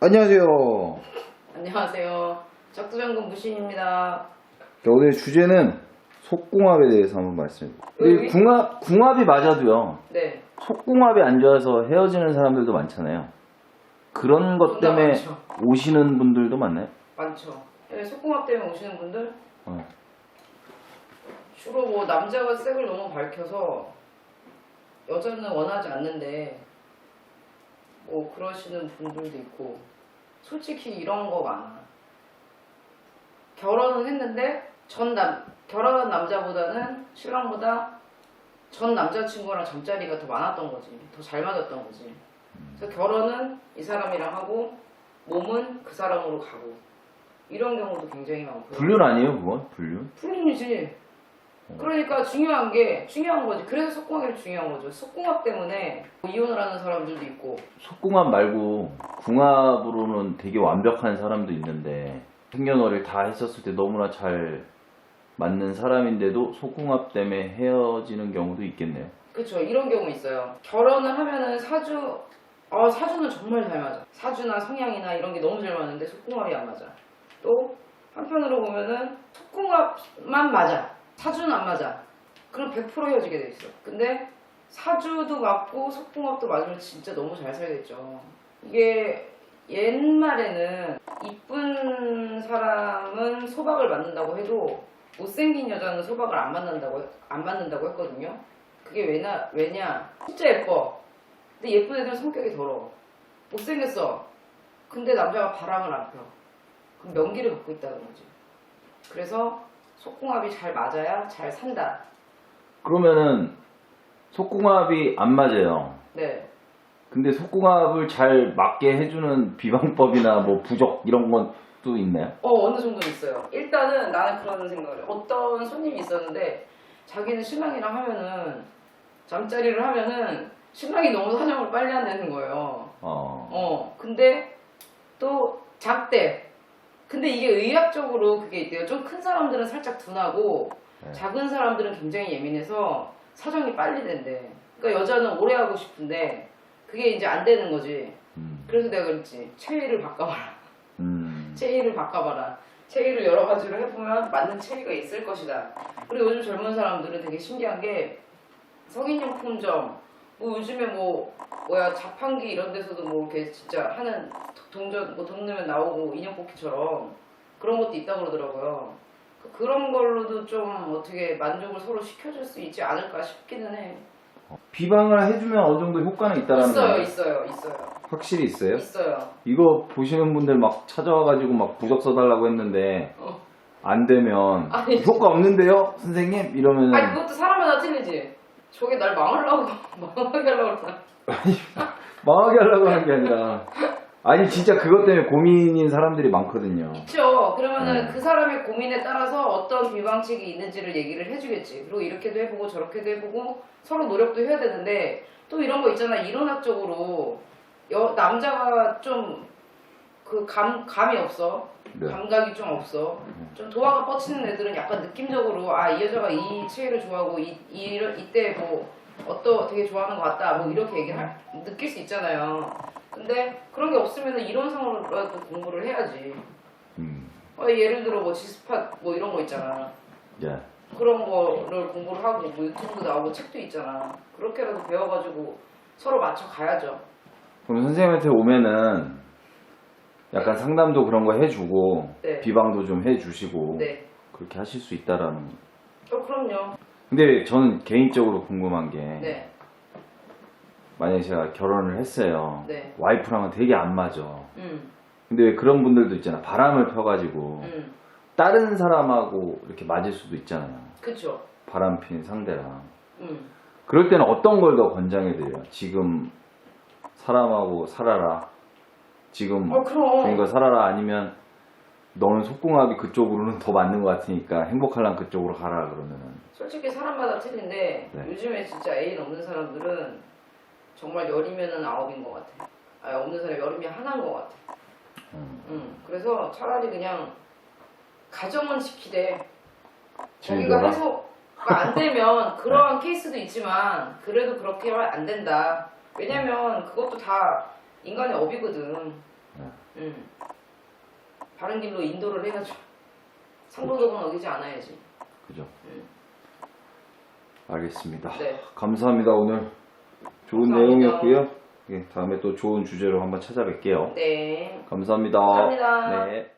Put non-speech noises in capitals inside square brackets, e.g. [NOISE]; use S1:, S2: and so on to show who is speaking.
S1: 안녕하세요.
S2: 안녕하세요. 적두정금 무신입니다.
S1: 자, 오늘 주제는 속궁합에 대해서 한번.
S2: 왜?
S1: 이 궁합, 궁합이 맞아도요.
S2: 네.
S1: 속궁합이 안 좋아서 헤어지는 사람들도 많잖아요. 그런 것 때문에
S2: 많죠.
S1: 오시는 분들도 많나요?
S2: 많죠. 네, 속궁합 때문에 오시는 분들
S1: 어.
S2: 주로 뭐 남자가 색을 너무 밝혀서 여자는 원하지 않는데 뭐 그러시는 분들도 있고 솔직히 이런 거 많아. 결혼은 했는데 전 남 결혼한 남자보다는 신랑보다 전 남자친구랑 잠자리가 더 많았던 거지. 더 잘 맞았던 거지. 그래서 결혼은 이 사람이랑 하고 몸은 그 사람으로 가고 이런 경우도 굉장히 많고요.
S1: 불륜 아니에요, 그건? 불륜?
S2: 불륜이지. 그러니까 중요한 게 중요한 거지. 그래서 속궁합이 중요한 거죠. 속궁합 때문에 이혼을 하는 사람들도 있고
S1: 속궁합 말고 궁합으로는 되게 완벽한 사람도 있는데 생년월일 다 했었을 때 너무나 잘 맞는 사람인데도 속궁합 때문에 헤어지는 경우도 있겠네요.
S2: 그렇죠. 이런 경우 있어요. 결혼을 하면은 사주 아 사주는 정말 잘 맞아. 사주나 성향이나 이런 게 너무 잘 맞는데 속궁합이 안 맞아. 또 한편으로 보면은 속궁합만 맞아. 사주는 안 맞아. 그럼 100% 헤어지게 돼 있어. 근데 사주도 맞고 속궁합도 맞으면 진짜 너무 잘 살겠죠. 이게 옛말에는 이쁜 사람은 소박을 맞는다고 해도 못생긴 여자는 소박을 안 맞는다고 안 맞는다고 했거든요. 그게 왜냐 왜냐 진짜 예뻐. 근데 예쁜 애들은 성격이 더러워. 못생겼어. 근데 남자가 바람을 안 펴. 그럼 명기를 갖고 있다는 거지. 그래서 속궁합이 잘 맞아야 잘 산다.
S1: 그러면은 속궁합이 안 맞아요.
S2: 네.
S1: 근데 속궁합을 잘 맞게 해주는 비방법이나 뭐 부적 이런 건 또 있나요?
S2: 어, 어느 정도는 있어요. 일단은 나는 그런 생각을 해. 어떤 손님이 있었는데 자기는 신랑이랑 하면은 잠자리를 하면은 신랑이 너무 사정을 빨리 한다는 거예요.
S1: 어.
S2: 어, 근데 또 작대. 근데 이게 의학적으로 그게 있대요. 좀 큰 사람들은 살짝 둔하고
S1: 네.
S2: 작은 사람들은 굉장히 예민해서 사정이 빨리 된대. 그러니까 여자는 오래 하고 싶은데 그게 이제 안 되는 거지.
S1: 음.
S2: 그래서 내가 그랬지. 체위를 바꿔봐라.
S1: 음.
S2: 체위를 바꿔봐라. 체위를 여러 가지로 해보면 맞는 체위가 있을 것이다. 그리고 요즘 젊은 사람들은 되게 신기한 게 성인용품점, 뭐 요즘에 뭐 뭐야 자판기 이런 데서도 뭐 이렇게 진짜 하는 동전 뭐 돈 넣으면 나오고 인형 뽑기처럼 그런 것도 있다고 그러더라고요. 그- 그런 걸로도 좀 어떻게 만족을 서로 시켜줄 수 있지 않을까 싶기는 해.
S1: 비방을 해주면 어느 정도 효과는 있다라는
S2: 있어요,
S1: 거예요?
S2: 있어요, 있어요,
S1: 확실히 있어요?
S2: 있어요.
S1: 이거 보시는 분들 막 찾아와가지고 막 부적 써달라고 했는데
S2: 어.
S1: 안 되면
S2: 아니.
S1: 효과 없는데요, 선생님? 이러면
S2: 아니 그것도 사람마다 틀리지. 저게 날 망하려고 [LAUGHS] 망하게 하려고 그러나.
S1: 망하게 하려고 하는 게 아니라 아니 진짜 그것 때문에 고민인 사람들이 많거든요.
S2: 있죠. 그러면은
S1: 네.
S2: 그 사람의 고민에 따라서 어떤 비방책이 있는지를 얘기를 해주겠지. 그리고 이렇게도 해보고 저렇게도 해보고 서로 노력도 해야 되는데 또 이런 거 있잖아. 이론학적으로 여, 남자가 좀 그 감, 감이 없어.
S1: 네.
S2: 감각이 좀 없어. 좀 도화가 뻗치는 애들은 약간 느낌적으로 아 이 여자가 이 체위를 좋아하고 이, 이 이때 뭐 어떠 되게 좋아하는 것 같다 뭐 이렇게 얘기를 할- 느낄 수 있잖아요. 근데 그런 게 없으면 이론상으로라도 공부를 해야지.
S1: 음,
S2: 어, 예를 들어 뭐 지스팟 뭐 이런 거 있잖아.
S1: 예.
S2: 그런 거를 공부를 하고 뭐 유튜브도 나오고 책도 있잖아. 그렇게라도 배워가지고 서로 맞춰 가야죠.
S1: 그럼 선생님한테 오면은 약간 상담도 그런 거 해주고
S2: 네.
S1: 비방도 좀 해주시고
S2: 네.
S1: 그렇게 하실 수 있다라는.
S2: 어 그럼요.
S1: 근데 저는 개인적으로 궁금한 게
S2: 네.
S1: 만약에 제가 결혼을 했어요.
S2: 네.
S1: 와이프랑은 되게 안 맞아.
S2: 음.
S1: 근데 왜 그런 분들도 있잖아. 바람을 펴가지고
S2: 음.
S1: 다른 사람하고 이렇게 맞을 수도 있잖아요.
S2: 그쵸.
S1: 바람 피는 상대랑.
S2: 음.
S1: 그럴 때는 어떤 걸 더 권장해드려요? 지금 사람하고 살아라. 지금
S2: 어 그럼.
S1: 거 살아라. 아니면 너는 속궁합이 그쪽으로는 더 맞는 것 같으니까 행복하려면 그쪽으로 가라. 그러면은.
S2: 솔직히 사람마다 틀린데
S1: 네.
S2: 요즘에 진짜 애인 없는 사람들은 정말 열이면은 아홉인 것 같아. 아 없는 사람 열이면 하나인 것 같아.
S1: 음.
S2: 음. 그래서 차라리 그냥 가정은 지키되? 자기가 해소가 안 되면 [LAUGHS] 그러한 케이스도 있지만 그래도 그렇게 안 된다. 왜냐면 그것도 다 인간의 업이거든.
S1: 네.
S2: 음. 바른 길로 인도를 해야죠. 상도덕은 어기지 않아야지.
S1: 그죠?
S2: 음.
S1: 알겠습니다.
S2: 네.
S1: 감사합니다. 오늘 좋은
S2: 감사합니다.
S1: 내용이었고요. 예, 다음에 또 좋은 주제로 한번 찾아뵐게요.
S2: 네.
S1: 감사합니다.
S2: 감사합니다.
S1: 네.